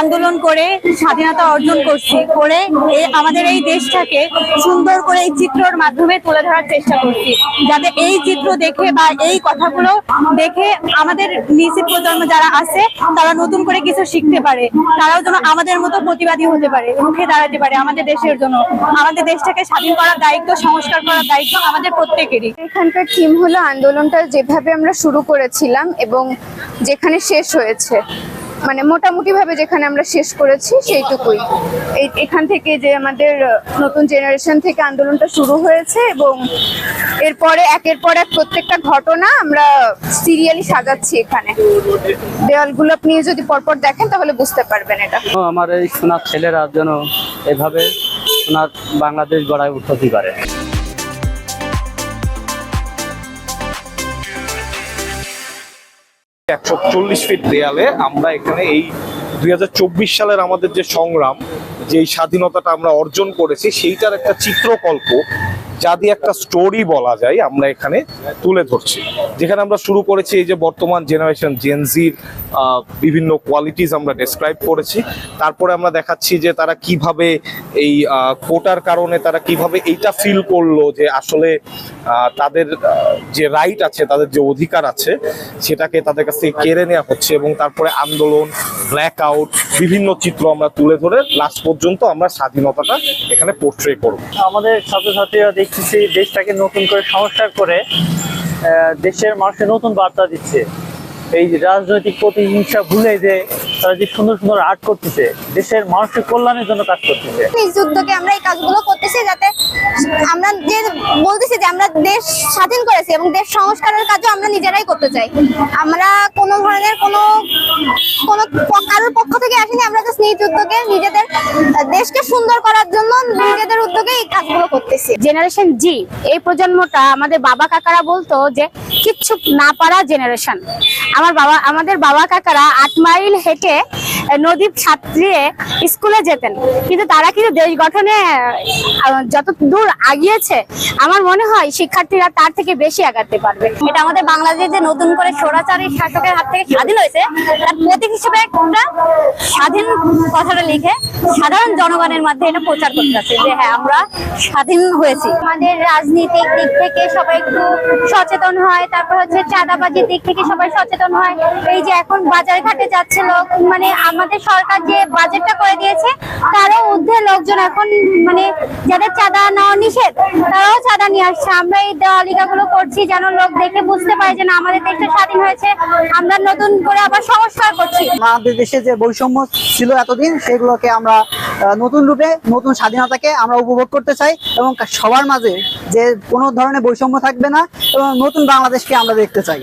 আন্দোলন করে স্বাধীনতা অর্জন করছি, করে আমাদের এই দেশটাকে সুন্দর করে এই চিত্রর মাধ্যমে তুলে ধরার চেষ্টা করছি। যাতে এই চিত্র দেখে বা এই কথাগুলো দেখে আমাদের নিশ্চিত প্রজন্ম যারা আছে, তারা নতুন করে কিছু শিখতে পারে। তারাও যেন আমাদের মতো প্রতিবাদী হতে পারে রুখে দাঁড়াতে পারে আমাদের দেশের জন্য। আমাদের দেশটাকে স্বাধীন করার দায়িত্ব, সংস্কার করার দায়িত্ব আমাদের প্রত্যেকেরই। এখানকার থিম হলো আন্দোলনটা যেভাবে আমরা শুরু করেছিলাম এবং যেখানে শেষ হয়েছে। মানে মোটামুটি ভাবে যেখানে আমরা শেষ করেছি, সেইটুকুই। এখান থেকে যে আমাদের নতুন জেনারেশন থেকে আন্দোলনটা শুরু হয়েছে এবং এরপরে, একের পর এক প্রত্যেকটা ঘটনা আমরা সিরিয়ালি সাজাচ্ছি এখানে। দেওয়ালগুলো আপনি যদি পরপর দেখেন, তাহলে বুঝতে পারবেন এটা। আমার এই সোনার ছেলেরা যেন এভাবে সোনার বাংলাদেশ গড়ায় উন্নতি করে? একশো চল্লিশ ফিট দেয়ালে আমরা এখানে এই দুই হাজার চব্বিশ সালের আমাদের যে সংগ্রাম যে স্বাধীনতাটা আমরা অর্জন করেছি, সেইটার একটা চিত্রকল্প যা দিয়ে একটা স্টোরি বলা যায়, আমরা এখানে তুলে ধরছি। যেখানে আমরা শুরু করেছি এই যে বর্তমান জেনারেশন জেনজির বিভিন্ন কোয়ালিটিস আমরা ডেসক্রাইব করেছি। তারপরে আমরা দেখাচ্ছি যে তারা কীভাবে এই কোটার কারণে তারা কীভাবে এইটা ফিল করল যে আসলে তাদের যে রাইট আছে, তাদের যে অধিকার আছে, সেটাকে তাদের কাছ থেকে কেড়ে নেওয়া হচ্ছে এবং তারপরে আন্দোলন ব্ল্যাক আউট বিভিন্ন চিত্র আমরা তুলে ধরে লাস্ট পর্যন্ত আমরা স্বাধীনতাটা এখানে পোর্ট্রে করব। আমাদের ছাত্রছাত্রীরা দেখতেছি দেশটাকে নতুন করে সংস্কার করে আহ, দেশের মানুষকে নতুন বার্তা দিচ্ছে। এই যে রাজনৈতিক প্রতিহিংসা ভুলে যে তারা যে সুন্দর সুন্দর আর্ট করতেছে দেশের মানুষের কল্যাণের জন্য কাজ করতেছে। নিজ উদ্যোগে আমরা এই কাজগুলো করতেছি যাতে আমরা যে বলতেছি যে আমরা দেশ স্বাধীন করেছি এবং দেশ সংস্কারের কাজও আমরা নিজেরাই করতে চাই। আমরা কোনো ধরনের কোনো কোনো কারোর পক্ষ থেকে আসেনি আমরা জাস্ট নিজ উদ্যোগে নিজেদের দেশকে সুন্দর করার জন্য নিজেদের উদ্যোগে এই কাজগুলো করতেছি। জেনারেশন জি এই প্রজন্মটা আমাদের বাবা কাকারা বলতো যে কিচ্ছু না পারা জেনারেশন আমার বাবা আমাদের বাবা কাকারা আট মাইল হেঁটে আহ, নদী ছাত্রিয়ে স্কুলে যেতেন। কিন্তু তারা কিন্তু দেশ গঠনে যত দূর আগিয়েছে, আমার মনে হয় শিক্ষার্থীরা তার থেকে বেশি আগাতে পারবে। এটা আমাদের বাংলাদেশ যে নতুন করে স্বৈরাচারী শাসকের হাত থেকে স্বাধীন হয়েছে, তার প্রতীক হিসেবে একটা স্বাধীন কথাটা লিখে সাধারণ জনগণের মধ্যে এটা প্রচার করতে আছে, যে হ্যাঁ আমরা স্বাধীন হয়েছি। আমাদের রাজনৈতিক দিক থেকে সবাই একটু সচেতন হয়, তারপর হচ্ছে চাঁদাবাজির দিক থেকে সবাই সচেতন হয়। এই যে এখন বাজার ঘাটে যাচ্ছে লোক মানে আমাদের সরকার যে বাজেটটা করে দিয়েছে, তারও ঊর্ধ্বে লোকজন এখন মানে যাদের চাঁদা নেওয়া নিষেধ, তারাও চাঁদা নিয়ে আসছে। আমরা এই দেওয়ালিকা গুলো করছি যেন লোক দেখে বুঝতে পারে যে না, আমাদের দেশটা স্বাধীন হয়েছে, আমরা নতুন করে আবার সংস্কার করছি। আমাদের দেশে যে বৈষম্য ছিল এতদিন, সেগুলোকে আমরা নতুন রূপে, নতুন স্বাধীনতাকে আমরা উপভোগ করতে চাই এবং সবার মাঝে যে কোনো ধরনের বৈষম্য থাকবে না এবং নতুন বাংলাদেশকে আমরা দেখতে চাই।